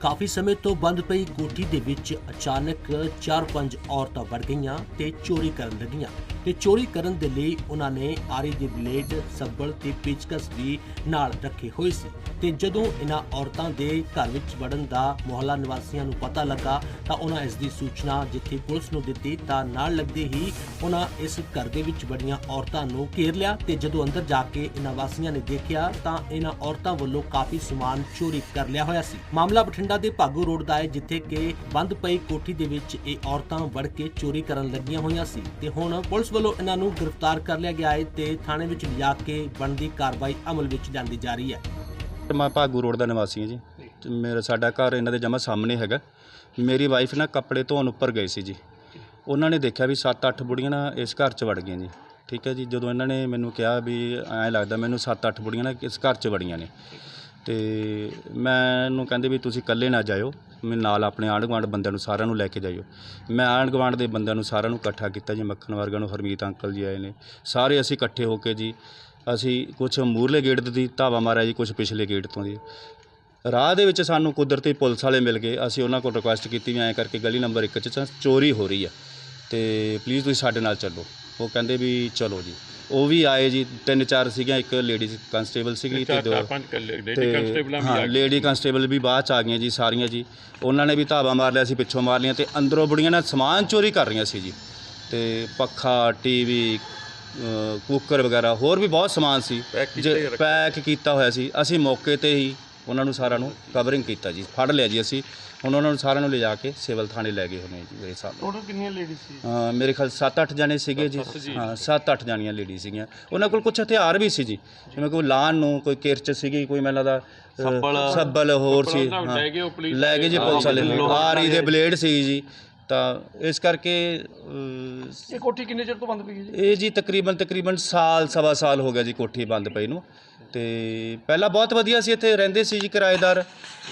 ਕਾਫੀ ਸਮੇਂ ਤੋਂ ਬੰਦ ਪਈ ਕੋਠੀ ਦੇ ਵਿੱਚ ਅਚਾਨਕ 4-5 ਔਰਤਾਂ ਵੜ ਗਈਆਂ ਤੇ ਚੋਰੀ ਕਰਨ ਲੱਗੀਆਂ। ਤੇ ਚੋਰੀ ਕਰਨ ਦੇ ਲਈ ਉਹਨਾਂ ਨੇ ਆਰੀ ਦੀ ਬਲੇਡ, ਸੱਬਲ ਤੇ ਪੇਚਕਸ ਵੀ ਨਾਲ ਰੱਖੇ ਹੋਏ ਸੀ। ਤੇ ਜਦੋਂ ਇਹਨਾਂ ਔਰਤਾਂ ਦੇ ਘਰ ਵਿੱਚ ਵੜਨ ਦਾ ਮੁਹੱਲਾ ਨਿਵਾਸੀਆਂ ਨੂੰ ਪਤਾ ਲੱਗਾ ਤਾਂ ਉਹਨਾਂ ਇਸ ਦੀ ਸੂਚਨਾ ਜਿੱਥੇ ਪੁਲਿਸ ਨੂੰ ਦਿੱਤੀ ਤਾਂ ਨਾਲ ਲੱਗਦੇ ਹੀ ਉਹਨਾਂ ਇਸ ਘਰ ਦੇ ਵਿੱਚ ਵੜੀਆਂ ਔਰਤਾਂ ਨੂੰ ਘੇਰ ਲਿਆ ਤੇ ਜਦੋਂ ਅੰਦਰ ਜਾ ਕੇ ਇਹਨਾਂ ਵਾਸੀਆਂ ਨੇ ਦੇਖਿਆ ਤਾਂ ਇਹਨਾਂ ਔਰਤਾਂ ਵੱਲੋਂ ਕਾਫੀ ਸਮਾਨ ਚੋਰੀ ਕਰ ਲਿਆ ਹੋਇਆ ਸੀ। ਮਾਮਲਾ ਬਠਿੰਡਾ ਦੇ ਭਾਗੋ ਰੋਡ ਦਾ ਹੈ, ਜਿੱਥੇ ਕਿ ਬੰਦ ਪਈ ਕੋਠੀ ਦੇ ਵਿੱਚ ਇਹ ਔਰਤਾਂ ਵੜ ਕੇ ਚੋਰੀ ਕਰਨ ਲੱਗੀਆਂ ਹੋਈਆਂ ਸੀ। ਤੇ ਹੁਣ ਪੁਲਿਸ ਵੱਲੋਂ ਇਹਨਾਂ ਨੂੰ ਗ੍ਰਿਫਤਾਰ ਕਰ ਲਿਆ ਗਿਆ ਹੈ ਤੇ ਥਾਣੇ ਵਿੱਚ ਲਿਆ ਕੇ ਬਣਦੀ ਕਾਰਵਾਈ ਅਮਲ ਵਿੱਚ ਲਿਆਂਦੀ ਜਾ ਰਹੀ ਹੈ। ਤੇ ਮੈਂ ਭਾਗੂ ਰੋਡ ਦਾ ਨਿਵਾਸੀ ਹਾਂ ਜੀ। ਤੇ ਮੇਰਾ ਸਾਡਾ ਘਰ ਇਹਨਾਂ ਦੇ ਜਮਾ ਸਾਹਮਣੇ ਹੈਗਾ। ਮੇਰੀ ਵਾਈਫ ਨਾ ਕੱਪੜੇ ਧੋਣ ਉੱਪਰ ਗਏ ਸੀ ਜੀ। ਉਹਨਾਂ ਨੇ ਦੇਖਿਆ ਵੀ 7-8 ਬੁੜੀਆਂ ਨਾ ਇਸ ਘਰ 'ਚ ਵੜ ਗਈਆਂ ਜੀ। ਠੀਕ ਹੈ ਜੀ, ਜਦੋਂ ਇਹਨਾਂ ਨੇ ਮੈਨੂੰ ਕਿਹਾ ਵੀ ਐਂ ਲੱਗਦਾ ਮੈਨੂੰ 7-8 ਬੁੜੀਆਂ ਨਾ ਇਸ ਘਰ 'ਚ ਵੜੀਆਂ ਨੇ। ਤੇ ਮੈਨੂੰ ਕਹਿੰਦੇ ਵੀ ਤੁਸੀਂ ਇਕੱਲੇ ਨਾ ਜਾਇਓ, ਮੈਂ ਨਾਲ ਆਪਣੇ ਆਂਢ ਗੁਆਂਢ ਬੰਦਿਆਂ ਨੂੰ ਸਾਰਿਆਂ ਨੂੰ ਲੈ ਕੇ ਜਾਇਓ। ਮੈਂ ਆਂਢ ਗੁਆਂਢ ਦੇ ਬੰਦਿਆਂ ਨੂੰ ਸਾਰਿਆਂ ਨੂੰ ਇਕੱਠਾ ਕੀਤਾ ਜੀ, ਮੱਖਣ ਵਰਗਾ ਨੂੰ, ਹਰਮੀਤ ਅੰਕਲ ਜੀ ਆਏ ਨੇ। ਸਾਰੇ ਅਸੀਂ ਇਕੱਠੇ ਹੋ ਕੇ ਜੀ, ਅਸੀਂ ਕੁਝ ਮੂਰਲੇ ਗੇਟ ਦੀ ਧਾਵਾ ਮਾਰਿਆ ਜੀ ਕੁਝ ਪਿਛਲੇ ਗੇਟ ਤੋਂ ਜੀ। ਰਾਹ ਦੇ ਵਿੱਚ ਸਾਨੂੰ ਕੁਦਰਤੀ ਪੁਲਿਸ ਵਾਲੇ ਮਿਲ ਗਏ, ਅਸੀਂ ਉਹਨਾਂ ਕੋਲ ਰਿਕੁਐਸਟ ਕੀਤੀ ਵੀ ਐਂ ਕਰਕੇ ਗਲੀ ਨੰਬਰ 1 'ਚ ਚੋਰੀ ਹੋ ਰਹੀ ਆ। ਤੇ ਪਲੀਜ਼ ਤੁਸੀਂ ਸਾਡੇ ਨਾਲ ਚੱਲੋ। ਉਹ ਕਹਿੰਦੇ ਵੀ ਚਲੋ ਜੀ। ਉਹ ਵੀ ਆਏ ਜੀ ਤਿੰਨ ਚਾਰ ਸੀਗੀਆਂ ਇੱਕ ਲੇਡੀਜ਼ ਕਨਸਟੇਬਲ ਸੀਗੀ ਤੇ ਦੋ ਪੰਜ ਲੇਡੀ ਕਨਸਟੇਬਲਾਂ ਵੀ ਹਾਂ ਆ ਲੇਡੀ ਕਨਸਟੇਬਲ ਵੀ ਬਾਅਦ ਚ ਆ ਗਈਆਂ ਜੀ ਸਾਰੀਆਂ ਜੀ। ਉਹਨਾਂ ਨੇ ਵੀ ਧਾਵਾ ਮਾਰ ਲਿਆ ਸੀ ਪਿੱਛੋਂ ਮਾਰ ਲਿਆ ਤੇ ਅੰਦਰੋਂ ਬੁੜੀਆਂ ਨਾਲ ਸਮਾਨ ਚੋਰੀ ਕਰ ਰਹੀਆਂ ਸੀ ਜੀ। ਤੇ ਪੱਖਾ ਟੀਵੀ ਕੁੱਕਰ ਵਗੈਰਾ ਹੋਰ ਵੀ ਬਹੁਤ ਸਮਾਨ ਸੀ। ਪੈਕ ਕੀਤਾ ਹੋਇਆ ਸੀ ਅਸੀਂ ਮੌਕੇ ਤੇ ਹੀ ਉਹਨਾਂ ਨੂੰ ਸਾਰਿਆਂ ਨੂੰ ਕਵਰਿੰਗ ਕੀਤਾ ਜੀ ਫੜ ਲਿਆ ਜੀ ਅਸੀਂ। ਹੁਣ ਉਹਨਾਂ ਨੂੰ ਸਾਰਿਆਂ ਨੂੰ ਲਿਜਾ ਕੇ ਸਿਵਲ ਥਾਣੇ ਲੈ ਗਏ ਹੋਣੇ ਜੀ ਮੇਰੇ ਨਾਲ। ਟੋਟਲ ਕਿੰਨੀਆਂ ਲੇਡੀ ਸੀ? ਅ, ਮੇਰੇ ਖਿਆਲ 7-8 ਜਣੇ ਸੀਗੇ ਜੀ। ਹਾਂ 7-8 ਜਾਣੀਆਂ ਲੇਡੀ ਸੀਗੀਆਂ। ਉਹਨਾਂ ਕੋਲ ਕੁਝ ਹਥਿਆਰ ਵੀ ਸੀ ਜੀ। ਜਿਵੇਂ ਕੋਈ ਲਾਨ ਨੂੰ ਕੋਈ ਕਿਰਚ ਸੀਗੀ ਕੋਈ ਮੈਨੂੰ ਲੱਗਦਾ ਅ, ਸੱਬਲ। ਸੱਬਲ ਹੋਰ ਸੀ। ਲੈ ਗਏ ਉਹ ਪੁਲਿਸ ਲੈ ਗਏ ਜੀ ਪੁਲਿਸ ਵਾਲੇ। ਆਰੀ ਦੇ ਬਲੇਡ ਸੀ ਜੀ। ਤਾਂ ਇਸ ਕਰਕੇ ਇਹ ਕੋਠੀ ਕਿੰਨੇ ਚਿਰ ਤੋਂ ਬੰਦ ਪਈ ਹੈ ਜੀ? ਇਹ ਜੀ ਤਕਰੀਬਨ ਤਕਰੀਬਨ ਸਾਲ ਸਵਾ ਸਾਲ ਹੋ ਗਿਆ ਜੀ ਕੋਠੀ ਬੰਦ ਪਈ ਨੂੰ। ਤੇ ਪਹਿਲਾਂ ਬਹੁਤ ਵਧੀਆ ਸੀ, ਇੱਥੇ ਰਹਿੰਦੇ ਸੀ ਜੀ ਕਿਰਾਏਦਾਰ।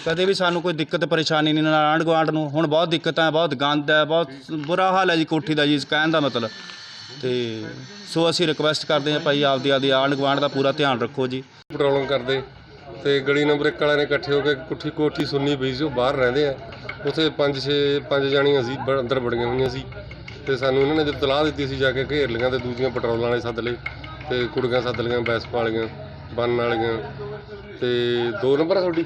ਕਦੇ ਵੀ ਸਾਨੂੰ ਕੋਈ ਦਿੱਕਤ, ਪਰੇਸ਼ਾਨੀ ਨਹੀਂ ਨਾਲ ਆਂਢ ਗੁਆਂਢ ਨੂੰ। ਹੁਣ ਬਹੁਤ ਦਿੱਕਤਾਂ ਹੈ ਬਹੁਤ ਗੰਦ ਹੈ, ਬਹੁਤ ਬੁਰਾ ਹਾਲ ਹੈ ਜੀ ਕੋਠੀ ਦਾ ਜੀ ਕਹਿਣ ਦਾ ਮਤਲਬ। ਤੇ ਸੋ ਅਸੀਂ ਰਿਕੁਐਸਟ ਕਰਦੇ ਹਾਂ ਭਾਈ, ਆਪਦੀ ਆਪਦੀ ਆਂਢ ਗੁਆਂਢ ਦਾ ਪੂਰਾ ਧਿਆਨ ਰੱਖੋ ਜੀ। ਪੈਟਰੋਲਿੰਗ ਕਰਦੇ। ਤੇ ਗਲੀ ਨੰਬਰ 1 ਵਾਲਿਆਂ ਨੇ ਇਕੱਠੇ ਹੋ ਕੇ ਕੁੱਠੀ, ਕੋਠੀ ਸੁੰਨੀ ਪਈ ਸੀ, ਉਹ ਬਾਹਰ ਰਹਿੰਦੇ ਆ। ਉੱਥੇ ਪੰਜ, ਛੇ, ਪੰਜ ਜਾਣੀਆਂ ਸੀ ਬ- ਅੰਦਰ ਵੜੀਆਂ ਹੋਈਆਂ ਸੀ। ਤੇ ਸਾਨੂੰ ਇਹਨਾਂ ਨੇ ਜਦ ਤਲਾਹ ਦਿੱਤੀ ਸੀ ਜਾ ਕੇ ਘੇਰ ਲਈਆਂ ਤੇ ਦੂਜੀਆਂ ਪੈਟਰੋਲ ਵਾਲੇ ਸੱਦ ਲਏ ਤੇ ਕੁੜੀਆਂ ਸੱਦ ਲਈਆਂ, ਬੈਸਪਾ ਵਾਲੀਆਂ। ਬੰਨ ਵਾਲੀਆਂ ਤੇ ਦੋ ਨੰਬਰ ਆ ਤੁਹਾਡੀ?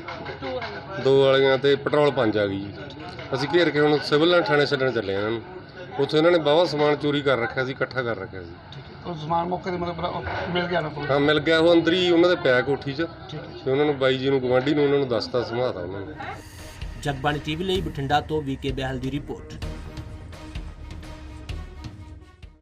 ਦੋ ਵਾਲੀਆਂ ਤੇ ਪੈਟਰੋਲ ਪੰਜ ਆ ਗਈ ਜੀ। ਅਸੀਂ ਘੇਰ ਕੇ ਹੁਣ ਸਿਵਲ ਲਾਈਨ ਥਾਣੇ ਛੱਡਣ ਚੱਲੇ ਆ ਇਹਨਾਂ ਨੂੰ। ਉੱਥੇ ਇਹਨਾਂ ਨੇ ਬਾਵਾ ਸਮਾਨ ਚੋਰੀ ਕਰ ਰੱਖਿਆ ਸੀ ਇਕੱਠਾ ਕਰ ਰੱਖਿਆ ਸੀ। ਉਹ ਸਮਾਨ ਮੌਕੇ ਤੇ ਮਤਲਬ ਮਿਲ ਗਿਆ ਨਾ ਕੋਲ ਹਾਂ ਮਿਲ ਗਿਆ। ਉਹ ਅੰਦਰ ਹੀ ਉਹਨਾਂ ਦੇ ਪਿਆ ਕੋਠੀ 'ਚ ਤੇ ਉਹਨਾਂ ਨੂੰ ਬਾਈ ਜੀ ਨੂੰ ਗਵਾਂਢੀ ਨੂੰ ਉਹਨਾਂ ਨੂੰ ਦੱਸਤਾ ਸਮਾਤਾ ਉਹਨਾਂ ਨੇ। ਜਗਬਾਣੀ ਟੀਵੀ ਲਈ ਬਠਿੰਡਾ ਤੋਂ ਵੀਕੇ ਬਹਿਲ ਦੀ ਰਿਪੋਰਟ।